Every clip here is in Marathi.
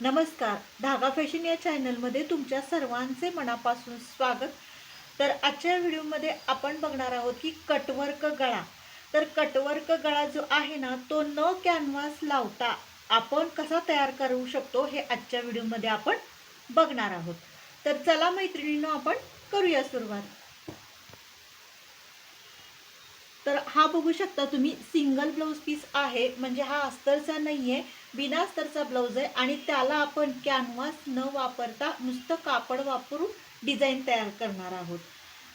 नमस्कार. धागा फॅशन या चॅनलमध्ये तुमच्या सर्वांचे मनापासून स्वागत. तर आजच्या व्हिडिओमध्ये आपण बघणार आहोत की कटवर्क गळा. तर कटवर्क गळा जो आहे ना तो न कॅनव्हास लावता आपण कसा तयार करू शकतो हे आजच्या व्हिडिओमध्ये आपण बघणार आहोत. तर चला मैत्रिणींनो आपण करूया सुरुवात. तर हा बघू शकता तुम्ही सिंगल ब्लाऊज पीस आहे. म्हणजे हा अस्तरचा नाही आहे बिना अस्तरचा ब्लाऊज आहे. आणि त्याला आपण कॅनव्हास न वापरता नुसतं कापड वापरून डिझाईन तयार करणार आहोत.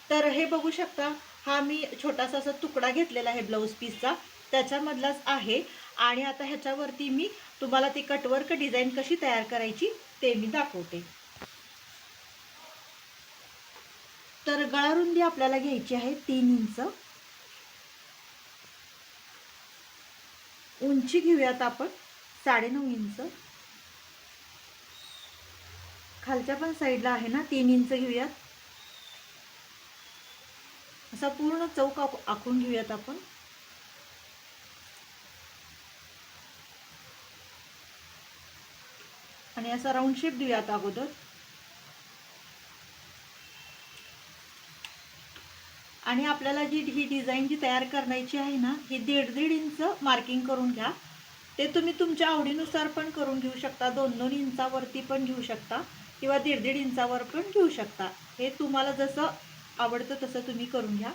तर हे बघू शकता हा मी छोटासा असा तुकडा घेतलेला आहे ब्लाऊज पीसचा त्याच्यामधलाच आहे. आणि आता ह्याच्यावरती मी तुम्हाला ती कटवर्क डिझाईन कशी तयार करायची ते मी दाखवते. तर गळारुंदी आपल्याला घ्यायची आहे तीन इंच. उंची घेऊयात आपण. साडेनऊ इंच. खालच्या पण साईडला आहे ना तीन इंच घेऊयात. असा पूर्ण चौक आखून घेऊयात आपण. आणि असा राऊंड शेप देऊयात अगोदर. आणि आपल्याला जी ही डिझाईन जी तयार करायची आहे ना ही दीड दीड इंच मार्किंग करून घ्या. ते तुम्ही तुमच्या आवडीनुसार पण करून घेऊ शकता. दोन दोन इंचावरती पण घेऊ शकता किंवा दीड दीड इंचावर पण घेऊ शकता. हे तुम्हाला जसं आवडतं तसं तुम्ही करून घ्या.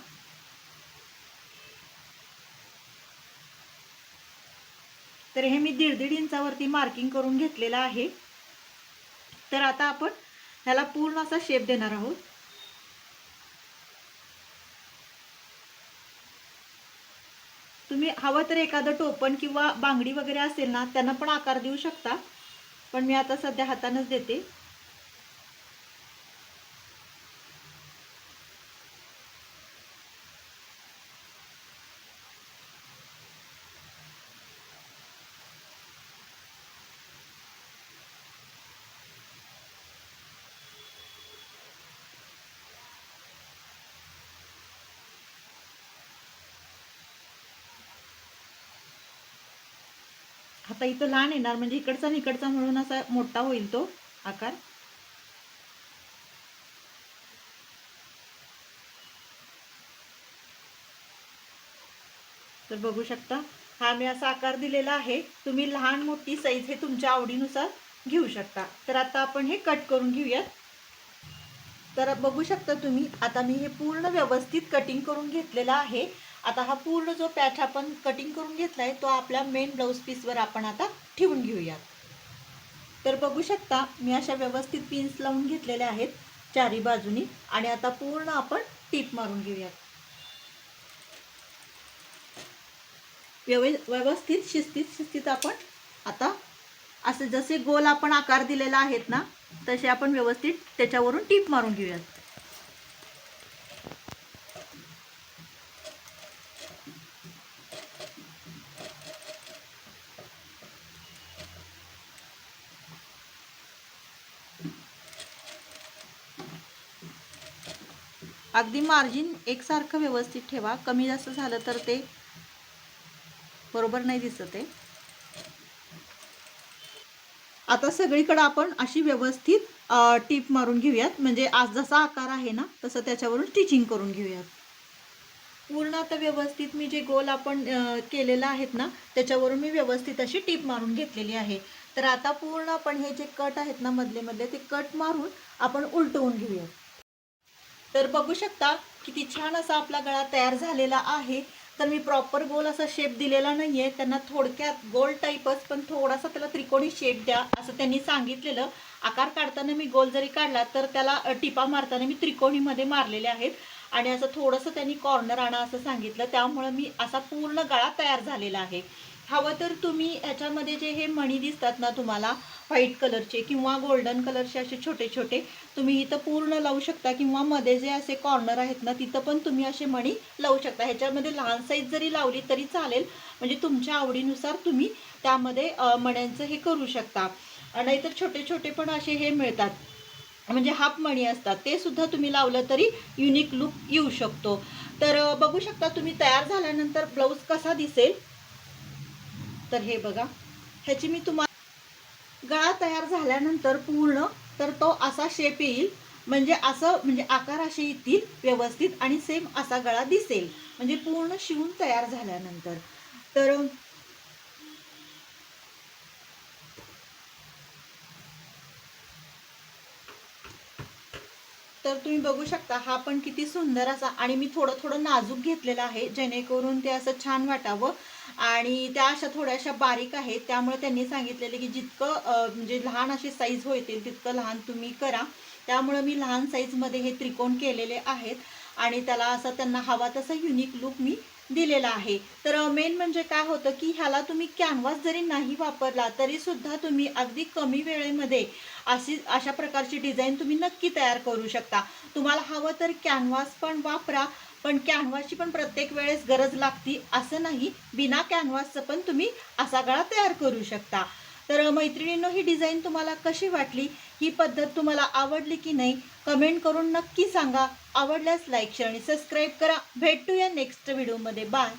तर हे मी दीड दीड इंचावरती मार्किंग करून घेतलेलं आहे. तर आता आपण ह्याला पूर्ण असा शेप देणार आहोत. तुम्ही हवं तर एखादं टोपण किंवा बांगडी वगैरे असेल ना त्यांना पण आकार देऊ शकता. पण मी आता सध्या हातानंच देते. आता इथं लहान येणार म्हणजे इकडचा आणि इकडचा म्हणून असा मोठा होईल तो आकार. तर बघू शकता हा मी असा आकार दिलेला आहे. तुम्ही लहान मोठी साईज हे तुमच्या आवडीनुसार घेऊ शकता. तर आता आपण हे कट करून घेऊयात. तर बघू शकता तुम्ही आता मी हे पूर्ण व्यवस्थित कटिंग करून घेतलेलं आहे. आता हा पूर्ण जो पॅच आपण कटिंग करून घेतला आहे तो आपल्या मेन ब्लाऊज पीसवर आपण आता ठेवून घेऊयात. तर बघू शकता मी अशा व्यवस्थित पिन्स लावून घेतलेल्या आहेत चारी बाजूनी आणि आता पूर्ण आपण टीप मारून घेऊयात. व्यव व्यवस्थित शिस्तीत शिस्तीत आपण आता असे जसे गोल आपण आकार दिलेला आहेत ना तसे आपण व्यवस्थित त्याच्यावरून टीप मारून घेऊयात. अगदी मार्जिन एकसारखं व्यवस्थित ठेवा. कमी जास्त झालं तर ते बरोबर नाही दिसत आहे. आता सगळीकडं आपण अशी व्यवस्थित टीप मारून घेऊयात. म्हणजे आज जसा आकार आहे ना तसं त्याच्यावरून स्टिचिंग करून घेऊयात. पूर्ण आता व्यवस्थित मी जे गोल आपण केलेला केलेलं आहेत ना त्याच्यावरून मी व्यवस्थित अशी टीप मारून घेतलेली आहे. तर आता पूर्ण आपण हे जे कट आहेत ना मधले मधले ते कट मारून आपण उलटवून घेऊयात. तर बघू शकता किती छान असा आपला गळा तयार झालेला आहे. तर मी प्रॉपर गोल असा शेप दिलेला नाही आहे त्यांना थोडक्यात गोल टाईपच पण थोडासा त्याला त्रिकोणी शेप द्या असं त्यांनी सांगितलेलं. आकार काढताना मी गोल जरी काढला तर त्याला टिपा मारताना मी त्रिकोणीमध्ये मारलेले आहेत. आणि असं थोडंसं त्यांनी कॉर्नर आणा असं सांगितलं. त्यामुळं मी असा पूर्ण गळा तयार झालेला आहे. हवं तर तुम्ही याच्यामध्ये जे हे मणी दिसतात ना तुम्हाला व्हाईट कलरचे किंवा गोल्डन कलरचे असे छोटे छोटे तुम्ही इथं पूर्ण लावू शकता किंवा मध्ये जे असे कॉर्नर आहेत ना तिथं पण तुम्ही असे मणी लावू शकता. ह्याच्यामध्ये लहान साईज जरी लावली तरी चालेल म्हणजे तुमच्या आवडीनुसार तुम्ही त्यामध्ये मण्यांचं हे करू शकता. नाहीतर छोटे छोटे पण असे हे मिळतात. म्हणजे हाफ मणी असतात. ते सुद्धा तुम्ही लावलं तरी युनिक लुक येऊ शकतो. तर बघू शकता तुम्ही तयार झाल्यानंतर ब्लाऊज कसा दिसेल? तर हे बघा. ह्याची मी तुम्हाला गळा तयार झाल्यानंतर पूर्ण तर तो असा शेप येईल. म्हणजे असं म्हणजे आकार असे येतील व्यवस्थित आणि सेम असा गळा दिसेल. म्हणजे पूर्ण शिवून तयार झाल्यानंतर. तर तर तुम्ही बघू शकता हा पण किती सुंदर असा आणि मी थोडं थोडं नाजूक घेतलेलं आहे जेणेकरून ते असं छान वाटावं. आणि त्या अशा थोड्याशा बारीक आहेत त्यामुळे त्यांनी सांगितलेलं की जितकं म्हणजे लहान अशी साईज होतील तितकं लहान तुम्ही करा. त्यामुळं मी लहान साईजमध्ये हे त्रिकोण केलेले आहेत आणि त्याला असं त्यांना हवा तसा युनिक लुक मी दिलेला आहे. तर मेन म्हणजे काय होतं की ह्याला तुम्ही कॅनव्हास जरी नाही वापरला तरी सुद्धा तुम्ही अगदी कमी वेळेमध्ये अशी अशा प्रकारची डिझाईन तुम्ही नक्की तयार करू शकता. तुम्हाला हवं तर कॅनव्हास पण वापरा पण कॅनव्हासची पण प्रत्येक वेळेस गरज लागती असं नाही. बिना कॅनव्हासचं पण तुम्ही असा गळा तयार करू शकता. तर मैत्रिणींनो ही डिझाईन तुम्हाला कशी वाटली? ही पद्धत तुम्हाला आवडली की नाही? कमेंट करून नक्की सांगा. आवडल्यास लाईक शेअर आणि सबस्क्राईब करा. भेटूया नेक्स्ट व्हिडिओमध्ये. बाय.